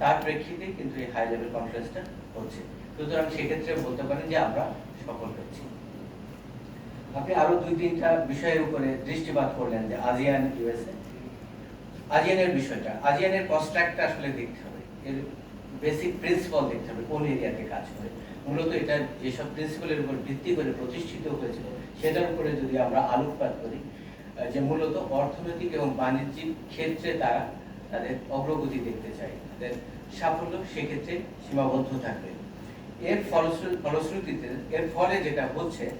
তার প্রেক্ষিতে কিন্তু এই হাই লেভেল কনফারেন্সটা হচ্ছে। সুতরাং সেক্ষেত্রে বলতে পারেন যে আমরা সফল হয়েছি আপনি আরও দুই, তিনটা বিষয়ের উপরে দৃষ্টিপাত করলেন যে আজিয়ান ইউএসএ আজিয়ানের বিষয়টা আজিয়ানের কনস্ট্রাক্টটা আসলে দেখতে হবে। এর বেসিক প্রিন্সিপাল দেখতে হবে, কোন এরিয়াতে কাজ করে। মূলত এটা যেসব প্রিন্সিপালের উপর ভিত্তি করে প্রতিষ্ঠিত হয়েছিল, সেটার উপরে যদি আমরা আলোকপাত করি যে মূলত অর্থনৈতিক এবং বাণিজ্যিক ক্ষেত্রে তারা তাদের অগ্রগতি দেখতে চাই তাদের সাফল্য সেক্ষেত্রে সীমাবদ্ধ থাকবে। এর ফলশ্রু- ফলশ্রুতিতে, এর ফলে যেটা হচ্ছে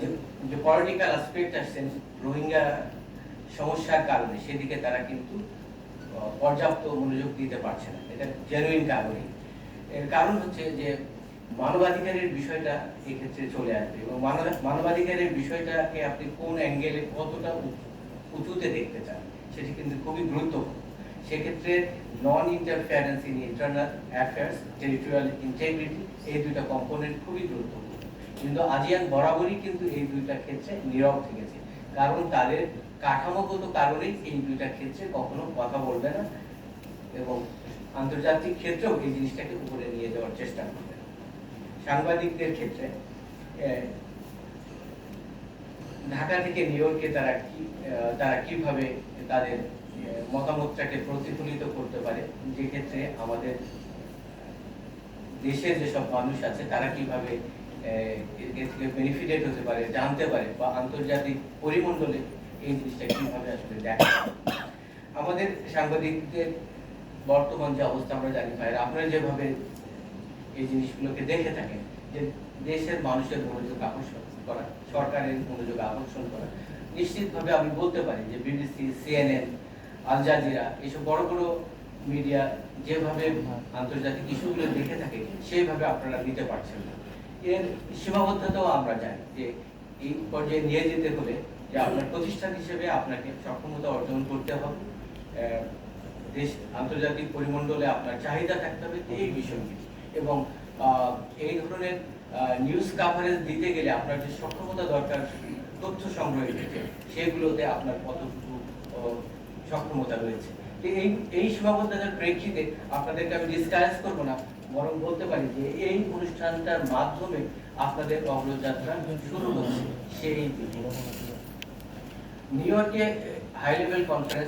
যে- পলিটিক্যাল অ্যাসপেক্ট আসছেন রোহিঙ্গা সমস্যার কারণে, সেদিকে তারা কিন্তু পর্যাপ্ত মনোযোগ দিতে পারছে না। এটা জেনুইন কারণে এর কারণ হচ্ছে যে, মানবাধিকারের বিষয়টা এক্ষেত্রে চলে আসবে এবং মানবাধিকারের বিষয়টাকে আপনি কোন অ্যাঙ্গেলে কতটা উঁচু- উঁচুতে দেখতে চান? সেটি কিন্তু খুবই গুরুত্বপূর্ণ সেক্ষেত্রে non interference in internal affairs territorial integrity এই দুইটা কম্পোনেন্ট খুবই গুরুত্বপূর্ণ কিন্তু আজিয়ান বরাবরই কিন্তু এই দুইটা ক্ষেত্রে নীরব থেকেছে। কারণ তাদের কাঠামোগত কারণেই এই দুইটা ক্ষেত্রে কখনো কথা বলবে না এবং আন্তর্জাতিক ক্ষেত্রেও এই জিনিসটাকে উপরে নিয়ে যাওয়ার চেষ্টা করবে। সাংবাদিকদের ক্ষেত্রে ঢাকা থেকে নিউ ইয়র্কে তারা কি তারা কীভাবে তাদের মতামতটাকে প্রতিফলিত করতে পারে? যে ক্ষেত্রে আমাদের দেশের যেসব মানুষ আছে, তারা কীভাবে বেনিফিটেড হতে পারে, জানতে পারে বা আন্তর্জাতিক পরিমণ্ডলে এই জিনিসটা কীভাবে আসলে দেখা আমাদের সাংবাদিকদের বর্তমান যে অবস্থা আমরা জানি ভাইরা আপনারা যেভাবে এই জিনিসগুলোকে দেখে থাকেন, যে দেশের মানুষের মনোযোগ আকর্ষণ করা সরকারের মনোযোগ আকর্ষণ করা। নিশ্চিতভাবে আমি বলতে পারি যে বিবিসি, সিএনএন, আল জাজিরা এইসব বড় বড় মিডিয়া যেভাবে আন্তর্জাতিক ইস্যুগুলো দেখে থাকে, সেইভাবে আপনারা নিতে পারছেন না। এর সীমাবদ্ধতাও আমরা জানি যে এই পর্যায়ে নিয়ে যেতে হলে যে আপনার প্রতিষ্ঠান হিসেবে আপনাকে সক্ষমতা অর্জন করতে হবে দেশ আন্তর্জাতিক পরিমণ্ডলে আপনার চাহিদা থাকতে হবে, এই বিষয়গুলি। এবং এই ধরনের নিউজ কাভারেজ দিতে গেলে আপনার যে সক্ষমতা দরকার, তথ্য সংগ্রহের ক্ষেত্রে সেগুলোতে আপনার কতটুকু সক্ষমতা রয়েছে। এই এই সীমাবদ্ধতার প্রেক্ষিতে আপনাদেরকে আমি ডিসকাস করব না, বরং বলতে পারি যে এই অনুষ্ঠানটার মাধ্যমে আপনাদের অগ্রযাত্রা শুরু হচ্ছে। সেই নিউ ইয়র্কে হাই লেভেল কনফারেন্স